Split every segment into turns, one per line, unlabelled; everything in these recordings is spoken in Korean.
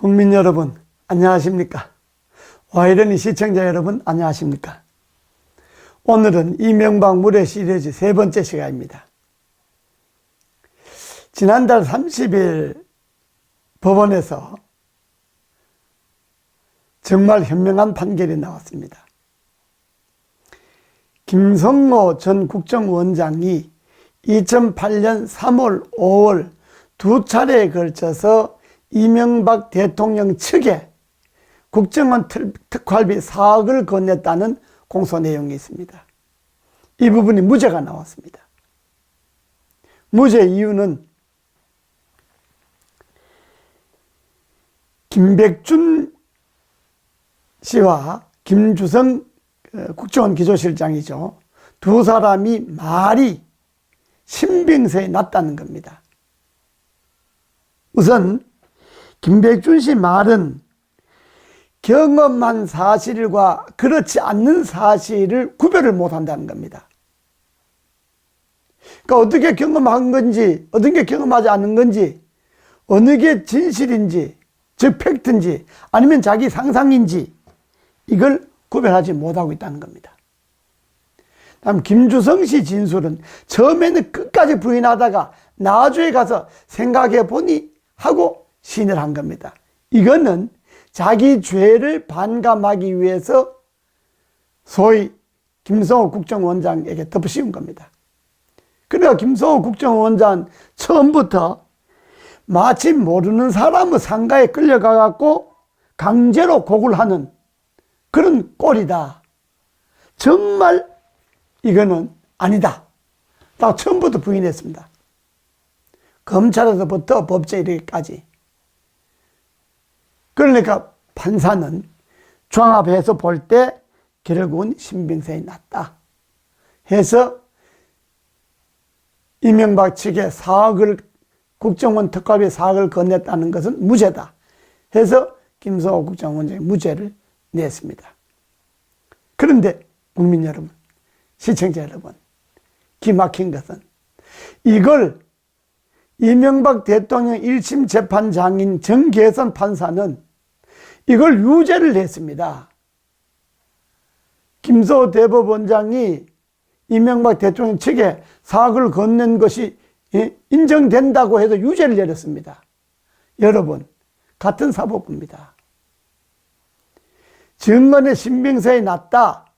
국민 여러분, 안녕하십니까? 와이런이 시청자 여러분, 안녕하십니까? 오늘은 이명박 무례 시리즈 세 번째 시간입니다. 지난달 30일 법원에서 정말 현명한 판결이 나왔습니다. 김성모 전 국정원장이 2008년 3월, 5월 두 차례에 걸쳐서 이명박 대통령 측에 국정원 특- 특활비 4억을 건넸다는 공소 내용이 있습니다. 이 부분이 무죄가 나왔습니다. 무죄 이유는 김백준 씨와 김주성 어, 국정원 기조실장이죠. 두 사람이 말이 신빙성이 낮다는 겁니다. 우선 김백준 씨 말은 경험한 사실과 그렇지 않는 사실을 구별을 못 한다는 겁니다. 그러니까 어떻게 경험한 건지, 어떻게 경험하지 않은 건지, 어느 게 진실인지, 즉 팩트인지, 아니면 자기 상상인지, 이걸 구별하지 못하고 있다는 겁니다. 다음 김주성 씨 진술은 처음에는 끝까지 부인하다가 나중에 가서 생각해 보니 하고 신을 한 겁니다. 이거는 자기 죄를 반감하기 위해서 소위 김성호 국정원장에게 덮으씌운 겁니다. 그러니까 김성호 국정원장 처음부터 마치 모르는 사람의 상가에 끌려가 갖고 강제로 곡을 하는 그런 꼴이다. 정말 이거는 아니다. 딱 처음부터 부인했습니다. 검찰에서부터 법제 이르기까지. 그러니까 판사는 종합해서 볼 때 결국은 신빙성이 낮다. 해서 이명박 측에 4억을 국정원 특활비 4억을 건넸다는 것은 무죄다. 해서 김성호 국정원장이 무죄를 냈습니다. 그런데 국민 여러분, 시청자 여러분, 기막힌 것은 이걸 이명박 대통령 1심 재판장인 정계선 판사는 이걸 유죄를 했습니다. 김소 대법원장이 이명박 대통령 측에 사학을 건넨 것이 예, 인정된다고 해서 유죄를 내렸습니다. 여러분, 같은 사법부입니다. 증언의 신빙성이 낮다.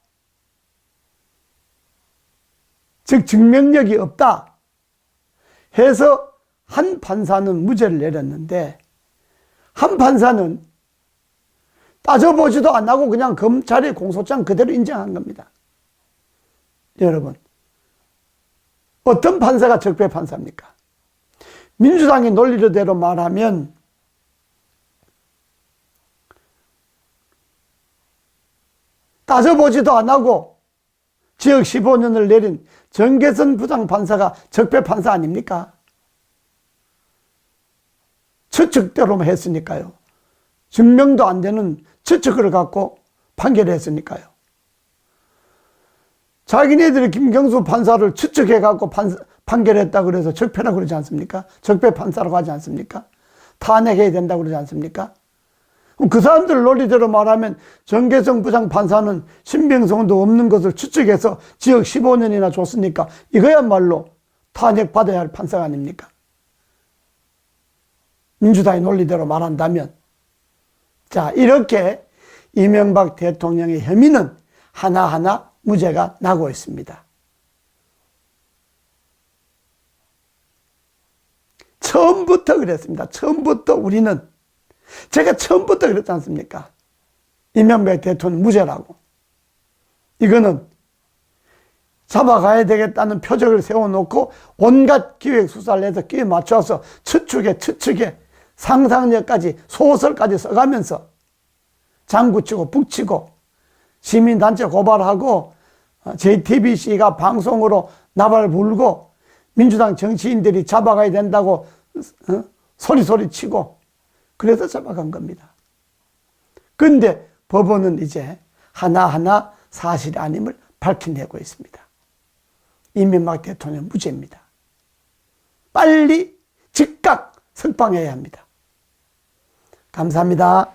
즉, 증명력이 없다. 해서 한 판사는 무죄를 내렸는데, 한 판사는 따져보지도 안 하고 그냥 검찰의 공소장 그대로 인정한 겁니다. 여러분, 어떤 판사가 적폐 판사입니까? 민주당의 논리대로 말하면 따져보지도 안 하고 지역 15년을 내린 정계선 부장판사가 적폐 판사 아닙니까? 추측대로만 했으니까요. 증명도 안 되는 추측을 갖고 판결했으니까요. 자기네들이 김경수 판사를 추측해 갖고 판결했다 그래서 적폐라고 그러지 않습니까? 적폐 판사라고 하지 않습니까? 탄핵해야 된다고 그러지 않습니까? 그 사람들 논리대로 말하면 정계성 부장 판사는 신빙성도 없는 것을 추측해서 지역 15년이나 줬으니까 이거야말로 탄핵 받아야 할 판사가 아닙니까? 민주당의 논리대로 말한다면 자 이렇게 이명박 대통령의 혐의는 하나하나 무죄가 나고 있습니다. 처음부터 그랬습니다. 처음부터 우리는 제가 처음부터 그랬지 않습니까? 이명박 대통령 무죄라고. 이거는 잡아가야 되겠다는 표적을 세워놓고 온갖 기획 수사를 해서 끼에 맞춰서 추측에 추측에 상상력까지 소설까지 써가면서 장구치고 북치고 시민단체 고발하고 JTBC가 방송으로 나발 불고 민주당 정치인들이 잡아가야 된다고 어? 소리소리 치고 그래서 잡아간 겁니다. 근데 법원은 이제 하나하나 사실이 아님을 밝혀내고 있습니다. 이명박 대통령 무죄입니다. 빨리 즉각 석방해야 합니다. 감사합니다.